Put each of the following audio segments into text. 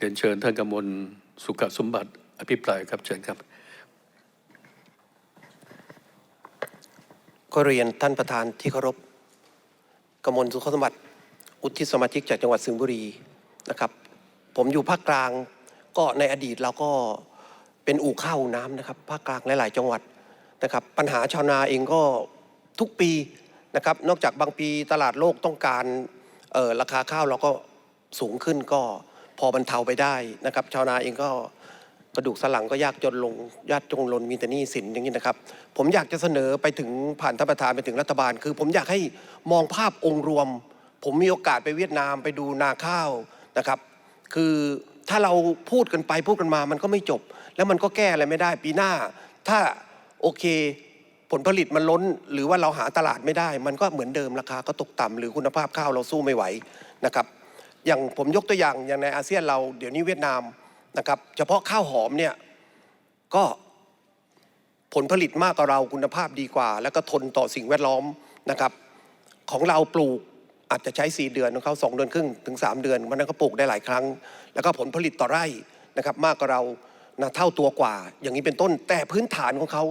เรียนเชิญท่านกมลสุขสมบัติอภิปรายครับเชิญครับ ก็เรียนท่านประธานที่เคารพกมลสุขสมบัติ อุทิศสมาชิกจากจังหวัดสิงห์บุรีนะครับ ผมอยู่ภาคกลางก็ในอดีตเราก็เป็นอู่ข้าวน้ำนะครับภาคกลางหลาย ๆ จังหวัดนะครับ ปัญหาชาวนาเองก็ทุกปีนะครับ นอกจากบางปีตลาดโลกต้องการออราคาข้าวเราก็สูงขึ้นก็ พอบรรเทาไปได้นะครับ ชาวนาเองก็กระดูกสันหลังก็ยากจนลงยากจนลนมีแต่หนี้สินอย่างนี้นะครับ ผมอยากจะเสนอไปถึงผ่านท่านประธานไปถึงรัฐบาล คือ ผมอยากให้มองภาพองค์รวม ผมมีโอกาสไปเวียดนามไปดูนาข้าวนะครับ คือถ้าเราพูดกันไปพูดกันมามันก็ไม่จบ แล้วมันก็แก้อะไรไม่ได้ปีหน้า ถ้าโอเคผลผลิตมันล้น หรือว่าเราหาตลาดไม่ได้ มันก็เหมือนเดิมราคาก็ตกต่ำหรือคุณภาพข้าวเราสู้ไม่ไหวนะครับ อย่างผมยกตัวอย่างอย่างในอาเซียนเราเดี๋ยวนี้เวียดนามนะครับ เฉพาะข้าวหอมเนี่ยก็ผลผลิตมากกว่าเราคุณภาพดีกว่า แล้วก็ทนต่อสิ่งแวดล้อมนะครับ ของเราปลูกอาจจะใช้ 4 เดือนของเขา2เดือนครึ่งถึง 3 เดือนวันนั้นก็ปลูกได้หลายครั้ง แล้วก็ผลผลิตต่อไร่นะครับ มากกว่าเรานะเท่าตัวกว่า อย่างนี้เป็นต้นแต่พื้นฐานของเขา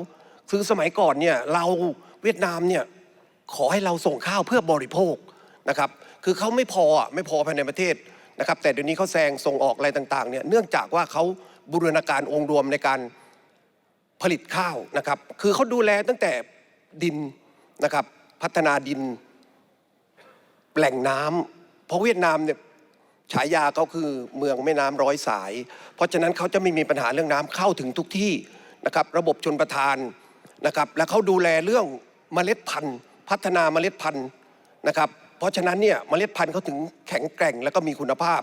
คือสมัยก่อนเนี่ยเราเวียดนามเนี่ยขอให้เราส่งข้าวเพื่อบริโภคนะครับ คือเขาไม่พอไม่พอภายในประเทศนะครับแต่เดี๋ยวนี้เขาแซงส่งออกอะไรต่างๆเนี่ยเนื่องจากว่าเขาบูรณาการองค์รวมในการผลิตข้าวนะครับคือเขาดูแลตั้งแต่ดินนะครับพัฒนาดินแหล่งน้ำเพราะเวียดนามเนี่ยฉายาเขาคือเมืองแม่น้ำร้อยสาย เพราะฉะนั้นเขาจะไม่มีปัญหาเรื่องน้ำเข้าถึงทุกที่นะครับระบบชนประทานนะครับและเขาดูแลเรื่องเมล็ดพันธุ์ พัฒนาเมล็ดพันธุ์นะครับ เพราะฉะนั้นเนี่ยเมล็ดพันธุ์เขาถึงแข็งแกร่งและก็มีคุณภาพ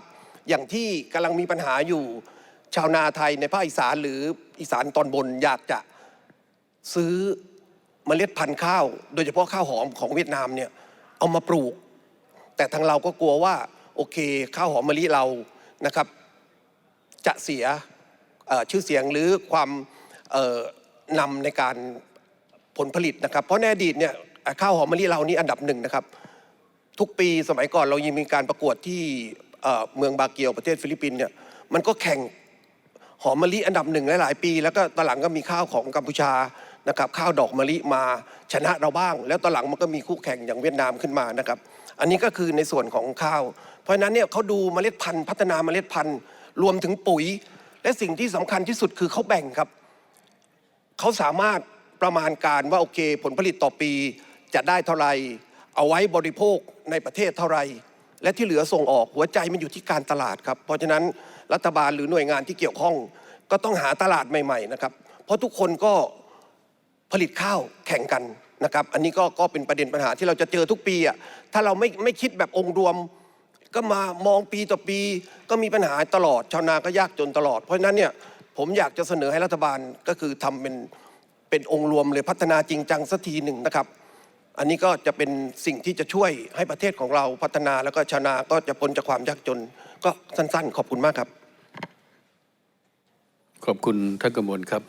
อย่างที่กำลังมีปัญหาอยู่ ชาวนาไทยในภาคอีสานหรืออีสานตอนบนอยากจะซื้อเมล็ดพันธุ์ข้าว โดยเฉพาะข้าวหอมของเวียดนามเนี่ยเอามาปลูก แต่ทางเราก็กลัวว่าโอเคข้าวหอมมะลิเรานะครับ จะเสียชื่อเสียงหรือความนำในการผลผลิตนะครับ เพราะในอดีตเนี่ยข้าวหอมมะลิเรานี่อันดับหนึ่งนะครับ ทุกปีสมัยก่อนเรายังมีการประกวดที่เมืองบาเกียวประเทศฟิลิปปินส์เนี่ยมันก็แข่งหอมมะลิอันดับหนึ่งหลายๆปี แล้วก็ตอนหลังก็มีข้าวของกัมพูชานะครับข้าวดอกมะลิมาชนะเราบ้าง แล้วตอนหลังมันก็มีคู่แข่งอย่างเวียดนามขึ้นมานะครับ อันนี้ก็คือในส่วนของข้าว เพราะฉะนั้นเนี่ยเขาดูเมล็ดพันธุ์ พัฒนาเมล็ดพันธุ์รวมถึงปุ๋ย และสิ่งที่สำคัญที่สุดคือเขาแบ่งครับเขาสามารถประมาณการว่าโอเค ผลผลิตต่อปีจะได้เท่าไหร่ เอาไว้บริโภคในประเทศเท่าไร และที่เหลือส่งออกหัวใจมันอยู่ที่การตลาดครับ เพราะฉะนั้นรัฐบาลหรือหน่วยงานที่เกี่ยวข้อง ก็ต้องหาตลาดใหม่ๆนะครับ เพราะทุกคนก็ผลิตข้าวแข่งกันนะครับ อันนี้ก็ก็เป็นประเด็นปัญหาที่เราจะเจอทุกปีอะถ้าเราไม่ไม่คิดแบบองค์รวม ก็มามองปีต่อปีก็มีปัญหาตลอดชาวนาก็ยากจนตลอด เพราะฉะนั้นเนี่ยผมอยากจะเสนอให้รัฐบาลก็คือทำเป็นเป็นองค์รวมเลยพัฒนาจริงจังสักทีหนึ่งนะครับ อันนี้ก็จะเป็นสิ่งที่จะช่วยให้ประเทศของเราพัฒนาแล้วก็ชนะก็จะพ้นจากความยากจน ก็สั้นๆ ขอบคุณมากครับ ขอบคุณท่านกมลครับ